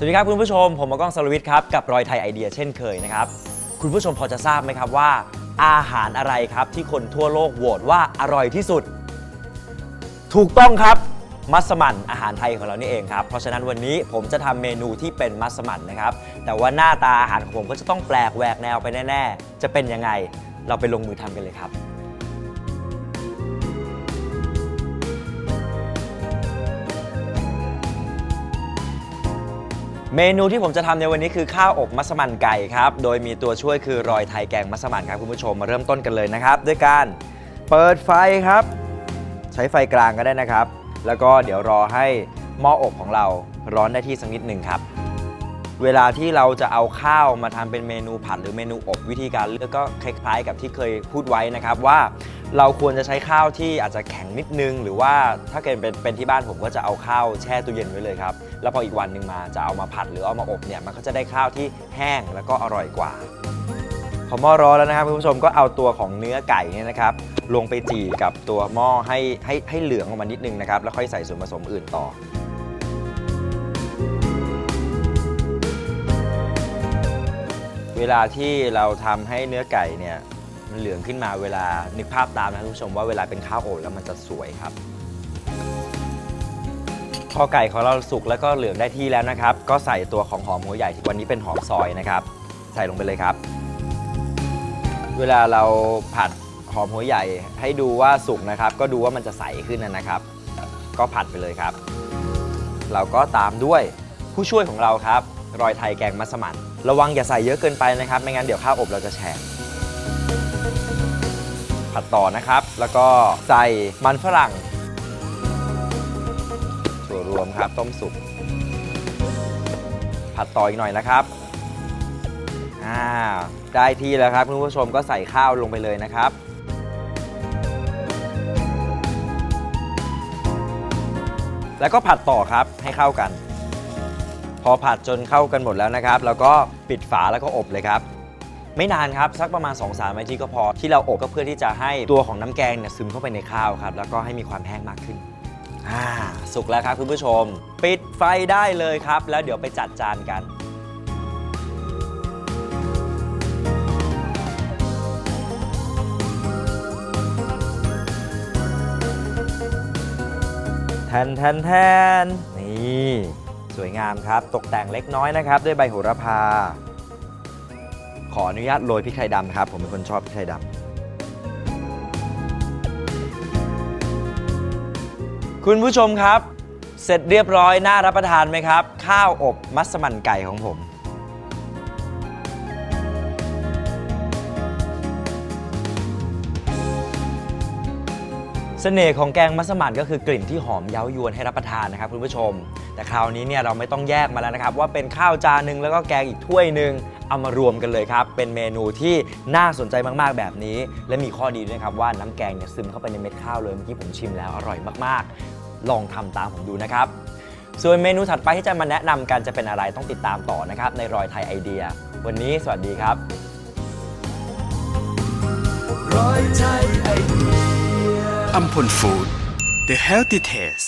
สวัสดีครับคุณผู้ชม ผมมากล้องสรวิทย์ครับ กับรอยไทยไอเดียเช่นเคยนะครับ คุณผู้ชมพอจะทราบไหมครับว่า อาหารอะไรครับที่คนทั่วโลกโหวตว่าอร่อยที่สุด ถูกต้องครับ มัสมั่นอาหารไทยของเรานี่เองครับ เพราะฉะนั้นวันนี้ผมจะทำเมนูที่เป็นมัสมั่นนะครับ แต่ว่าหน้าตาอาหารของผมก็จะต้องแปลกแหวกแนวไปแน่ ๆ จะเป็นยังไงเราไปลงมือทำกันเลยครับ เมนูที่ผมจะทำในวันนี้คือข้าวอบมัสมั่นไก่ครับ โดยมีตัวช่วยคือรอยไทยแกงมัสมั่นครับคุณผู้ชมมาเริ่มต้นกันเลยนะครับ ด้วยการเปิดไฟครับ ใช้ไฟกลางก็ได้นะครับ แล้วก็เดี๋ยวรอให้หม้ออบของเราร้อนได้ที่สักนิดหนึ่งครับ เวลาที่เราจะเอาข้าวมาทำเป็นเมนูผัดหรือเมนูอบวิธีการเลือกก็คล้ายๆ กับที่เคยพูดไว้นะครับว่าเราควรจะใช้ข้าวที่อาจจะแข็งนิดนึง หรือว่าถ้าเกิดเป็นเป็นที่บ้านผมก็จะเอาข้าวแช่ตู้เย็นไว้เลยครับ แล้วพออีกวันหนึ่งมาจะเอามาผัดหรือเอามาอบเนี่ยมันก็จะได้ข้าวที่แห้งแล้วก็อร่อยกว่าพอหม้อร้อนแล้วนะครับคุณผู้ชมก็เอาตัวของเนื้อไก่เนี่ยนะครับลงไปจี่กับตัวหม้อให้ให้ให้เหลืองออกมานิดนึงนะครับแล้วค่อยใส่ส่วนผสมอื่นต่อ เวลาที่เราทำให้เนื้อไก่เนี่ยมันเหลืองขึ้นมาเวลานึกภาพตามนะคุณผู้ชมว่าเวลาเป็นข้าวอบแล้วมันจะสวยครับ พอไก่ของเราสุกแล้วก็เหลืองได้ที่แล้วนะครับ ก็ใส่ตัวของหอมหัวใหญ่ที่วันนี้เป็นหอมซอยนะครับ ใส่ลงไปเลยครับ เวลาเราผัดหอมหัวใหญ่ให้ดูว่าสุกนะครับ ก็ดูว่ามันจะใสขึ้นนะครับ ก็ผัดไปเลยครับ เราก็ตามด้วยผู้ช่วยของเราครับ รอยไทยแกงมัสมั่น ระวังอย่าใส่เยอะเกินไปนะครับ ไม่งั้นเดี๋ยวข้าวอบเราจะแฉะผัดต่อนะครับ แล้วก็ใส่มันฝรั่งถั่วรวมครับต้มสุกผัดต่ออีกหน่อยนะครับอ่าได้ที่แล้วครับคุณผู้ชมก็ใส่ข้าวลงไปเลยนะครับแล้วก็ผัดต่อครับให้เข้ากัน พอผัดจนเข้ากันหมดแล้วนะครับ แล้วก็ปิดฝาแล้วก็อบเลยครับ ไม่นานครับสักประมาณ 2-3นาทีก็พอ ที่เราอบก็เพื่อที่จะให้ตัวของน้ำแกงเนี่ยซึมเข้าไปในข้าวครับ แล้วก็ให้มีความแห้งมากขึ้นอ่าสุกแล้วครับคุณผู้ชม ปิดไฟได้เลยครับ แล้วเดี๋ยวไปจัดจานกันแทนแทนแทนนี่ สวยงามครับ ตกแต่งเล็กน้อยนะครับ ด้วยใบโหระพา ขออนุญาตโรยพริกไทยดำครับ ผมเป็นคนชอบพริกไทยดำคุณผู้ชมครับ เสร็จเรียบร้อยน่ารับประทานไหมครับ ข้าวอบมัสมั่นไก่ของผม เสน่ห์ของแกงมัสมั่นก็คือกลิ่นที่หอมเย้ายวนให้รับประทานนะครับคุณผู้ชม แต่คราวนี้เนี่ยเราไม่ต้องแยกมาแล้วนะครับ ว่าเป็นข้าวจานหนึ่งแล้วก็แกงอีกถ้วยหนึ่งเอามารวมกันเลยครับ เป็นเมนูที่น่าสนใจมากๆแบบนี้ และมีข้อดีด้วยครับว่าน้ำแกงเนี่ยซึมเข้าไปในเม็ดข้าวเลยเมื่อกี้ผมชิมแล้วอร่อยมากๆ ลองทำตามผมดูนะครับส่วนเมนูถัดไปที่จะมาแนะนำกันจะเป็นอะไรต้องติดตามต่อนะครับในรอยไทยไอเดีย วันนี้สวัสดีครับ อัมพลฟู้ด The Healthy Taste